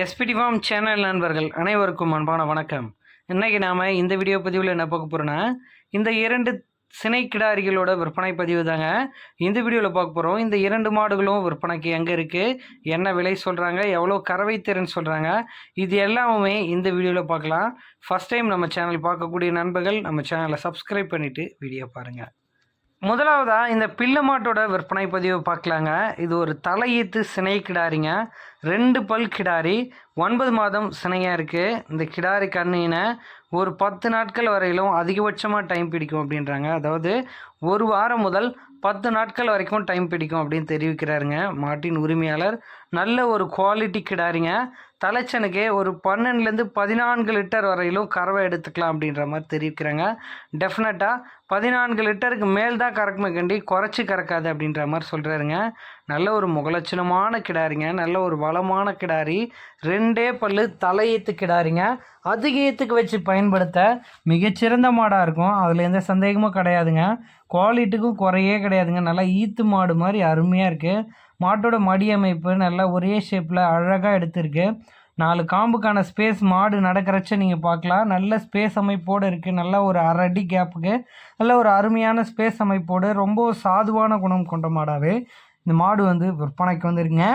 SPD form channel நண்பர்கள் அனைவருக்கும் அன்பான வணக்கம். இன்றைக்கி நாம் இந்த வீடியோ பதிவில் என்ன பார்க்க போகிறோன்னா இந்த இரண்டு சினை கிடாரிகளோட விற்பனை பதிவு தாங்க. இந்த வீடியோவில் பார்க்க போகிறோம் இந்த இரண்டு மாடுகளும் விற்பனைக்கு எங்கே இருக்குது என்ன விலை சொல்கிறாங்க எவ்வளோ கறவை திறன் சொல்கிறாங்க இது எல்லாமே இந்த வீடியோவில் பார்க்கலாம். ஃபஸ்ட் டைம் நம்ம சேனல் பார்க்கக்கூடிய நண்பர்கள் நம்ம சேனலை சப்ஸ்கிரைப் பண்ணிவிட்டு வீடியோ பாருங்கள் முதலாவதாக இந்த பிள்ளை மாட்டோட விற்பனை பதிவை பார்க்கலாங்க. இது ஒரு தலையீத்து சினை கிடாரிங்க. ரெண்டு பல் கிடாரி ஒன்பது மாதம் சினையாக இருக்குது இந்த கிடாரி கண்ணினை ஒரு பத்து நாட்கள் வரையிலும் அதிகபட்சமாக டைம் பிடிக்கும் அப்படின்றாங்க. அதாவது ஒரு வாரம் முதல் பத்து நாட்கள் வரைக்கும் டைம் பிடிக்கும் அப்படின்னு தெரிவிக்கிறாருங்க. மாட்டின் உரிமையாளர். நல்ல ஒரு குவாலிட்டி கிடாரிங்க. தலைச்சனுக்கே ஒரு பன்னெண்டுலேருந்து பதினான்கு லிட்டர் வரையிலும் கறவை எடுத்துக்கலாம் அப்படின்ற மாதிரி தெரிவிக்கிறாங்க. டெஃபினட்டாக பதினான்கு லிட்டருக்கு மேல் தான் கறக்குமே கண்டி குறைச்சி கறக்காது அப்படின்ற மாதிரி சொல்கிறாருங்க நல்ல ஒரு முகலட்சணமான கிடாரிங்க நல்ல ஒரு வளமான கிடாரி. ரெண்டே பல்லு தலையீத்து கிடாரிங்க. அதிகயத்துக்கு வச்சு பயன்படுத்த மிகச்சிறந்த மாடாக இருக்கும். அதில் எந்த சந்தேகமும் கிடையாதுங்க. குவாலிட்டிக்கும் குறையே கிடையாதுங்க. நல்லா ஈத்து மாடு மாதிரி அருமையாக இருக்குது மாட்டோட மடி அமைப்பு நல்லா ஒரே ஷேப்பில் அழகாக எடுத்திருக்கு. நாலு காம்புக்கான ஸ்பேஸ் மாடு நடக்கிறச்ச நீங்கள் பார்க்கலாம். நல்ல ஸ்பேஸ் அமைப்போடு இருக்குது நல்ல ஒரு அரை அடி கேப்புக்கு நல்ல ஒரு அருமையான ஸ்பேஸ் அமைப்போடு. ரொம்ப சாதுவான குணம் கொண்ட மாடாகவே இந்த மாடு வந்து விற்பனைக்கு வந்துருங்க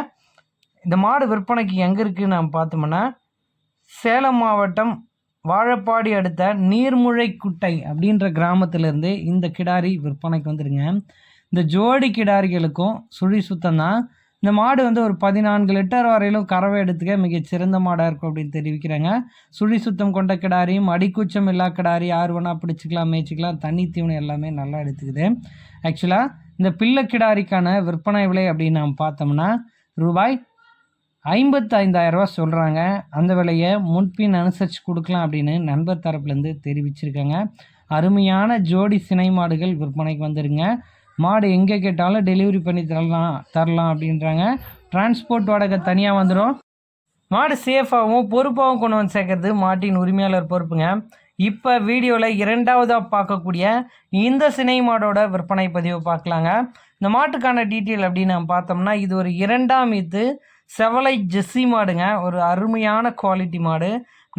இந்த மாடு விற்பனைக்கு எங்கே இருக்குதுன்னு நம்ம பார்த்தோம்னா சேலம் மாவட்டம் வாழப்பாடி அடுத்த நீர்முழைக்குட்டை அப்படின்ற கிராமத்திலேருந்து இந்த கிடாரி விற்பனைக்கு வந்துருங்க இந்த ஜோடி கிடாரிகளுக்கும் சுழி சுத்தம் தான் இந்த மாடு வந்து ஒரு பதினான்கு லிட்டர் வரையிலும் கறவை எடுத்துக்க மிக சிறந்த மாடாக இருக்கும் அப்படின்னு தெரிவிக்கிறாங்க. சுழி சுத்தம் கொண்ட கிடாரியும் அடிக்கூச்சம் இல்லா கிடாரி யார் வேணால் பிடிச்சிக்கலாம் மேய்ச்சிக்கலாம். தண்ணி தீவனம் எல்லாமே நல்லா எடுத்துக்குது. ஆக்சுவலாக இந்த பிள்ளை கிடாரிக்கான விற்பனை விலை அப்படின்னு நாம் பார்த்தோம்னா ரூபாய் ஐம்பத்தைந்தாயிரரூவா சொல்கிறாங்க அந்த விலையை முன்பின் அனுசரித்து கொடுக்கலாம் அப்படின்னு நண்பர் தரப்புலேருந்து தெரிவிச்சிருக்காங்க. அருமையான ஜோடி சினை மாடுகள் விற்பனைக்கு வந்துருங்க. மாடு எங்கே கேட்டாலும் டெலிவரி பண்ணி தரலாம் தரலாம் அப்படின்றாங்க. டிரான்ஸ்போர்ட் வாடகை தனியாக வந்துடும் மாடு சேஃபாகவும் பொறுப்பாகவும் கொண்டு வந்து சேர்க்கறது மாட்டின் உரிமையாளர் பொறுப்புங்க. இப்போ வீடியோவில் இரண்டாவதாக பார்க்கக்கூடிய இந்த சினை மாடோட விற்பனை பதிவை பார்க்கலாங்க. இந்த மாட்டுக்கான டீட்டெயில் அப்படின்னு நம்ம பார்த்தோம்னா இது ஒரு இரண்டாம் இது செவலை ஜெஸ்ஸி மாடுங்க. ஒரு அருமையான குவாலிட்டி மாடு.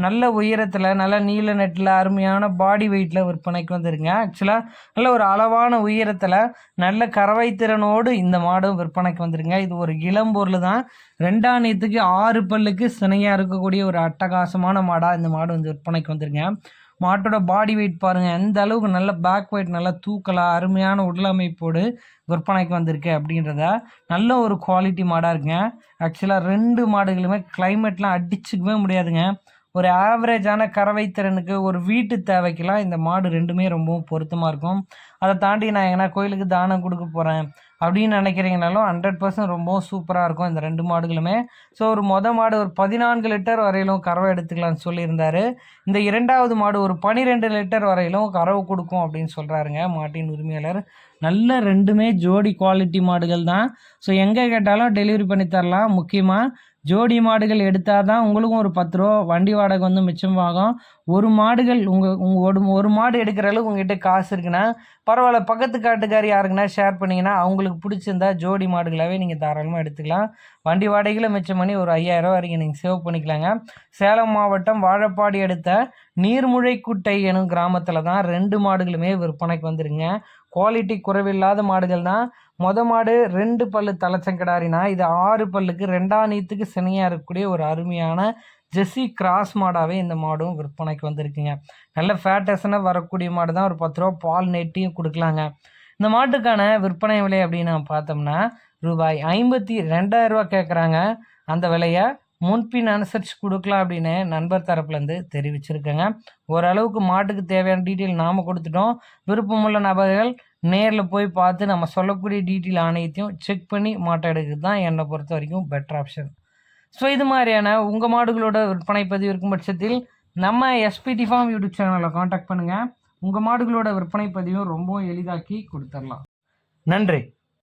நல்ல உயரத்தில் நல்ல நீல நெட்டில் அருமையான பாடி வெயிட்டில் விற்பனைக்கு வந்துருங்க ஆக்சுவலாக நல்ல ஒரு அளவான உயரத்தில் நல்ல கறவை திறனோடு இந்த மாடும் விற்பனைக்கு வந்துருங்க இது ஒரு இளம்பொருள் தான். ரெண்டாம் நீத்துக்கு ஆறு பல்லுக்கு சினையாக இருக்கக்கூடிய ஒரு அட்டகாசமான மாடாக இந்த மாடு வந்து விற்பனைக்கு வந்துருங்க மாட்டோட பாடி வெயிட் பாருங்கள் எந்த அளவுக்கு நல்ல பேக் வெயிட் நல்லா தூக்கலாக அருமையான உடலமைப்போடு விற்பனைக்கு வந்திருக்கு அப்படின்றத நல்ல ஒரு குவாலிட்டி மாடாக இருக்குங்க. ஆக்சுவலாக ரெண்டு மாடுகளுமே கிளைமேட்லாம் அடிச்சுக்கவே முடியாதுங்க. ஒரு ஆவரேஜான கறவை திறனுக்கு ஒரு வீட்டு தேவைக்கெலாம் இந்த மாடு ரெண்டுமே ரொம்பவும் பொருத்தமாக இருக்கும். அதை தாண்டி நான் எங்கன்னா கோயிலுக்கு தானம் கொடுக்க போகிறேன் அப்படின்னு நினைக்கிறீங்கனாலும் ஹண்ட்ரட் பர்சன்ட் ரொம்பவும் சூப்பராக இருக்கும் இந்த ரெண்டு மாடுகளுமே. ஸோ ஒரு மொதல் மாடு ஒரு பதினான்கு லிட்டர் வரையிலும் கறவை எடுத்துக்கலாம்னு சொல்லியிருந்தாரு. இந்த இரண்டாவது மாடு ஒரு பனிரெண்டு லிட்டர் வரையிலும் கறவை கொடுக்கும் அப்படின்னு சொல்கிறாருங்க மாட்டின் உரிமையாளர். நல்ல ரெண்டுமே ஜோடி குவாலிட்டி மாடுகள் தான். ஸோ எங்கே கேட்டாலும் டெலிவரி பண்ணி தரலாம். முக்கியமாக ஜோடி மாடுகள் எடுத்தால் தான் உங்களுக்கும் ஒரு பத்து ரூபா வண்டி வாடகை வந்து மிச்சமாகும் ஒரு மாடுகள் உங்கள் உங்கள் ஒரு ஒரு மாடு எடுக்கிற அளவுக்கு உங்ககிட்ட காசு இருக்குன்னா பரவாயில்ல பக்கத்து காட்டுக்கார் யாருக்குன்னா ஷேர் பண்ணிங்கன்னா அவங்களுக்கு பிடிச்சிருந்தா ஜோடி மாடுகளாகவே நீங்கள் தாராளமாக எடுத்துக்கலாம். வண்டி வாடகையில் மிச்சம் பண்ணி ஒரு ஐயாயிரம் வரைக்கும் நீங்கள் சேவ் பண்ணிக்கலாங்க. சேலம் மாவட்டம் வாழப்பாடி எடுத்த நீர்முழைக்குட்டை எனும் கிராமத்தில் தான் ரெண்டு மாடுகளுமே விற்பனைக்கு வந்துருங்க. குவாலிட்டி குறைவில்லாத மாடுகள் தான். மொத மாடு ரெண்டு பல்லு தலைச்சங்கடாரினா இது ஆறு பல்லுக்கு ரெண்டாம் நீத்துக்கு சினையாக இருக்கக்கூடிய ஒரு அருமையான ஜெஸ்ஸி கிராஸ் மாடாகவே இந்த மாடும் விற்பனைக்கு வந்திருக்குங்க. நல்ல ஃபேட்டஸனாக வரக்கூடிய மாடு தான். ஒரு பத்து ரூபா பால் நெட்டியும் கொடுக்கலாங்க. இந்த மாட்டுக்கான விற்பனை விலை அப்படின்னு நம்ம பார்த்தோம்னா ரூபாய் ஐம்பத்தி ரெண்டாயிரரூவா கேட்குறாங்க அந்த விலையை முன்பின் அனுசரித்து கொடுக்கலாம் அப்படின்னு நண்பர் தரப்புலேருந்து தெரிவிச்சிருக்கேங்க. ஓரளவுக்கு மாட்டுக்கு தேவையான டீட்டெயில் நாம் கொடுத்துட்டோம். விருப்பமுள்ள நபர்கள் நேரில் போய் பார்த்து நம்ம சொல்லக்கூடிய டீட்டெயில் ஆணையத்தையும் செக் பண்ணி மாட்டை எடுக்கிறது தான் என்னை பொறுத்த வரைக்கும் பெட்டர் ஆப்ஷன் ஸோ இது மாதிரியான உங்கள் மாடுகளோட விற்பனை பதிவு இருக்கும் பட்சத்தில் நம்ம எஸ்பிடி ஃபார்ம் யூடியூப் சேனலில் காண்டாக்ட் பண்ணுங்கள் உங்கள் மாடுகளோட விற்பனை பதிவும் ரொம்பவும் எளிதாக்கி கொடுத்துடலாம் நன்றி.